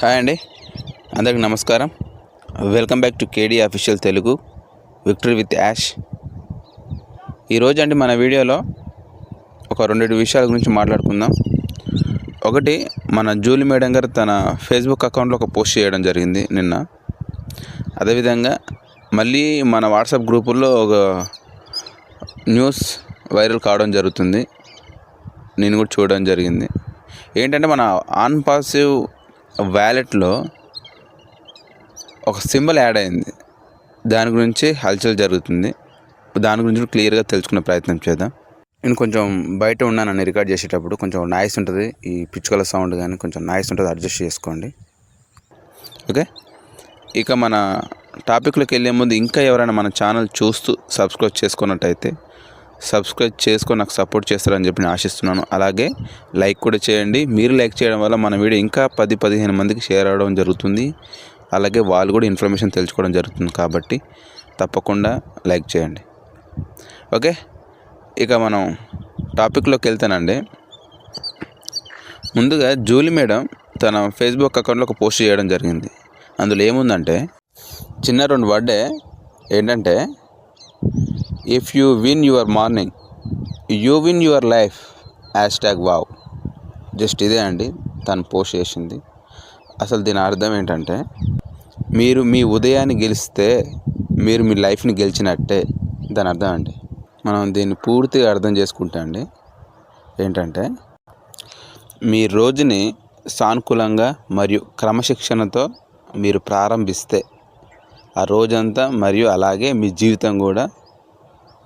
Hi అండి. అందరికి నమస్కారం. Welcome back to KD official Telugu victory with Yash ఈరోజు అండి మన వీడియోలో ఒక రెండు విషయాల గురించి మాట్లాడుకుందాం. ఒకటి మన జూలి మేడం గారు తన ఫేస్బుక్ అకౌంట్లో ఒక పోస్ట్ చేయడం జరిగింది నిన్న. అదేవిధంగా మళ్ళీ మన వాట్సాప్ గ్రూపుల్లో ఒక న్యూస్ వైరల్ కావడం జరుగుతుంది. నేను కూడా చూడడం జరిగింది. ఏంటంటే మన ఆన్ పాసివ్ వ్యాలెట్లో ఒక సింబల్ యాడ్ అయింది. దాని గురించి హల్చల్ జరుగుతుంది. దాని గురించి క్లియర్గా తెలుసుకునే ప్రయత్నం చేద్దాం. నేను కొంచెం బయట ఉన్నానని రికార్డ్ చేసేటప్పుడు కొంచెం నాయిస్ ఉంటుంది. ఈ పిచ్చుకల సౌండ్ కానీ కొంచెం నాయిస్ ఉంటుంది. అడ్జస్ట్ చేసుకోండి. ఓకే? ఇక మన టాపిక్లోకి వెళ్ళే ముందు ఇంకా ఎవరైనా మన ఛానల్ చూస్తూ సబ్స్క్రైబ్ చేసుకున్నట్టయితే సబ్స్క్రైబ్ చేసుకొని నాకు సపోర్ట్ చేస్తారని చెప్పి నేను ఆశిస్తున్నాను. అలాగే లైక్ కూడా చేయండి. మీరు లైక్ చేయడం వల్ల మన వీడియో ఇంకా పది పదిహేను మందికి షేర్ అవ్వడం జరుగుతుంది. అలాగే వాళ్ళు కూడా ఇన్ఫర్మేషన్ తెలుసుకోవడం జరుగుతుంది కాబట్టి తప్పకుండా లైక్ చేయండి. ఓకే? ఇక మనం టాపిక్లోకి వెళ్తానండి. ముందుగా జూలీ మేడం తన ఫేస్బుక్ అకౌంట్లో ఒక పోస్ట్ చేయడం జరిగింది. అందులో ఏముందంటే చిన్న రెండు వర్డే ఏంటంటే if you win your morning you win your life hashtag wow just ఇదే అండి. తను పోస్ట్ చేసింది. అసలు దీని అర్థం ఏంటంటే మీరు మీ ఉదయాన్ని గెలిస్తే మీరు మీ లైఫ్ని గెలిచినట్టే. దాని అర్థం అండి. మనం దీన్ని పూర్తిగా అర్థం చేసుకుంటా అండి ఏంటంటే మీ రోజుని సానుకూలంగా మరియు క్రమశిక్షణతో మీరు ప్రారంభిస్తే ఆ రోజంతా మరియు అలాగే మీ జీవితం కూడా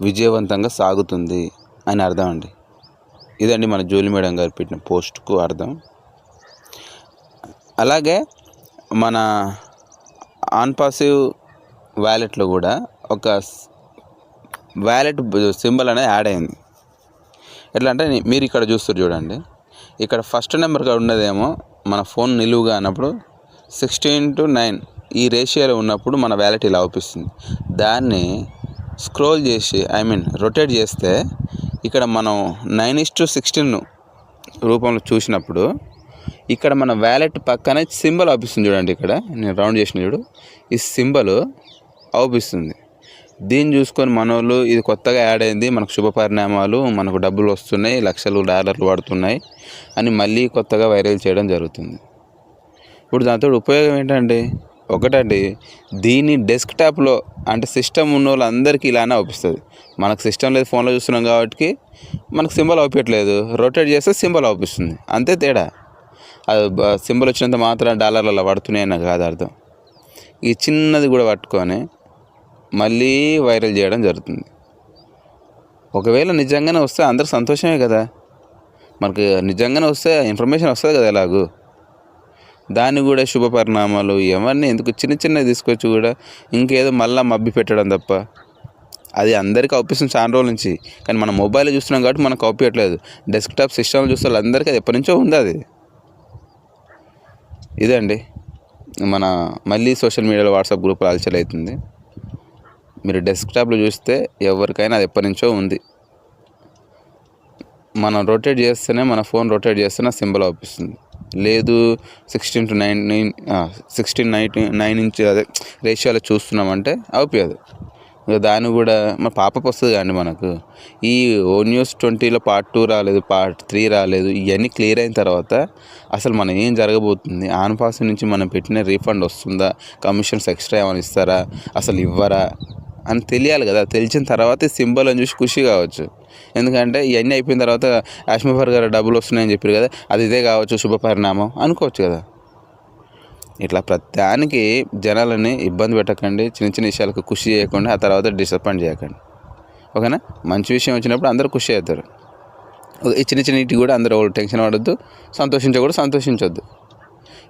విజయవంతంగా సాగుతుంది అని అర్థం అండి. ఇదండి మన జూలి మేడం గారు పెట్టిన పోస్ట్కు అర్థం. అలాగే మన ఆన్ పాసివ్ వ్యాలెట్లో కూడా ఒక వ్యాలెట్ సింబల్ అనేది యాడ్ అయింది. ఎట్లా అంటే మీరు ఇక్కడ చూస్తారు చూడండి. ఇక్కడ ఫస్ట్ నెంబర్గా ఉన్నదేమో మన ఫోన్ నిలువుగా అన్నప్పుడు సిక్స్టీన్ టు నైన్ ఈ రేషియోలో ఉన్నప్పుడు మన వ్యాలెట్ ఇలా అవుపిస్తుంది దాన్ని స్క్రోల్ చేసి ఐ మీన్ రొటేట్ చేస్తే ఇక్కడ మనం నైన్ ఇస్ టు సిక్స్టీన్ రూపంలో చూసినప్పుడు ఇక్కడ మన వ్యాలెట్ పక్కనే సింబల్ అవుపిస్తుంది చూడండి ఇక్కడ. నేను రౌండ్ చేసిన చూడు. ఈ సింబల్ అవుపిస్తుంది దీన్ని చూసుకొని మనోళ్ళు ఇది కొత్తగా యాడ్ అయింది మనకు శుభ పరిణామాలు మనకు డబ్బులు వస్తున్నాయి లక్షలు డాలర్లు పడుతున్నాయి అని మళ్ళీ కొత్తగా వైరల్ చేయడం జరుగుతుంది. ఇప్పుడు దాంతో ఉపయోగం ఏంటండి ఒకటండి దీన్ని డెస్క్టాప్లో అంటే సిస్టమ్ ఉన్న వాళ్ళందరికీ ఇలానే అవుపిస్తుంది. మనకు సిస్టమ్ లేదు ఫోన్లో చూస్తున్నాం కాబట్టి మనకు సింబల్ అవుపించట్లేదు రొటేట్ చేస్తే సింబల్ అవుపిస్తుంది. అంతే తేడా. అది సింబల్ వచ్చినంత మాత్రం డాలర్లలో పడుతున్నాయని కాదు అర్థం. ఈ చిన్నది కూడా పట్టుకొని మళ్ళీ వైరల్ చేయడం జరుగుతుంది. ఒకవేళ నిజంగానే వస్తే అందరు సంతోషమే కదా. మనకు నిజంగానే వస్తే ఇన్ఫర్మేషన్ వస్తుంది కదా ఎలాగూ. దాన్ని కూడా శుభ పరిణామాలు ఎవరిని ఎందుకు చిన్న చిన్నవి తీసుకొచ్చి కూడా ఇంకేదో మళ్ళీ మబ్బి పెట్టడం తప్ప. అది అందరికీ అవుపిస్తుంది చాలా రోజుల నుంచి. కానీ మనం మొబైల్ చూస్తున్నాం కాబట్టి మనకు అవుపించట్లేదు డెస్క్టాప్ సిస్టమ్లో చూస్తే అందరికీ అది ఎప్పటి నుంచో ఉంది అది. ఇదండి. మన మళ్ళీ సోషల్ మీడియాలో వాట్సాప్ గ్రూప్లో హల్చల్ అవుతుంది. మీరు డెస్క్టాప్లో చూస్తే ఎవరికైనా అది ఎప్పటి నుంచో ఉంది. మనం రొటేట్ చేస్తేనే మన ఫోన్ రొటేట్ చేస్తేనే సింబల్ అవుపిస్తుంది. లేదు sixteen to nine nine sixteen nine nine inch అదే రేషియోలో చూస్తున్నామంటే అవుపియదు ఇక దాన్ని కూడా మా పాపకు వస్తుంది కానీ మనకు. ఈ ఓ న్యూస్ ట్వంటీలో పార్ట్ టూ రాలేదు పార్ట్ త్రీ రాలేదు ఇవన్నీ క్లియర్ అయిన తర్వాత అసలు మనం ఏం జరగబోతుంది? ఆన్ పాస్ నుంచి మనం పెట్టిన రీఫండ్ వస్తుందా? కమిషన్స్ ఎక్స్ట్రా ఏమైనా ఇస్తారా? అసలు ఇవ్వరా? అని తెలియాలి కదా. తెలిసిన తర్వాత సింబల్ అని చూసి ఖుషి కావచ్చు. ఎందుకంటే ఇవన్నీ అయిపోయిన తర్వాత యాష్మఫర్ గారు డబ్బులు వస్తున్నాయని చెప్పారు కదా అది ఇదే కావచ్చు శుభ పరిణామం అనుకోవచ్చు కదా. ఇట్లా ప్రతిదానికి జనాలని ఇబ్బంది పెట్టకండి చిన్న చిన్న విషయాలకు ఖుషి చేయకుండా ఆ తర్వాత డిసప్పాయింట్ చేయకండి. ఓకేనా? మంచి విషయం వచ్చినప్పుడు అందరూ ఖుషి అవుతారు. ఈ చిన్న చిన్నటి కూడా అందరూ టెన్షన్ పడద్దు సంతోషించకూడదు సంతోషించొద్దు.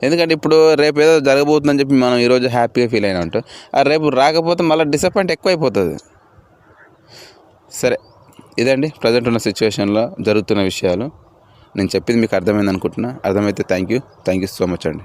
ఎందుకంటే ఇప్పుడు రేపు ఏదో జరగబోతుందని చెప్పి మనం ఈరోజు హ్యాపీగా ఫీల్ అయినా ఉంటాం ఆ రేపు రాకపోతే మళ్ళీ డిసప్పాయింట్ ఎక్కువైపోతుంది. సరే ఇదండి ప్రజెంట్ ఉన్న సిచ్యువేషన్లో జరుగుతున్న విషయాలు. నేను చెప్పింది మీకు అర్థమైంది అనుకుంటున్నా. అర్థమైతే thank you thank you so much అండి.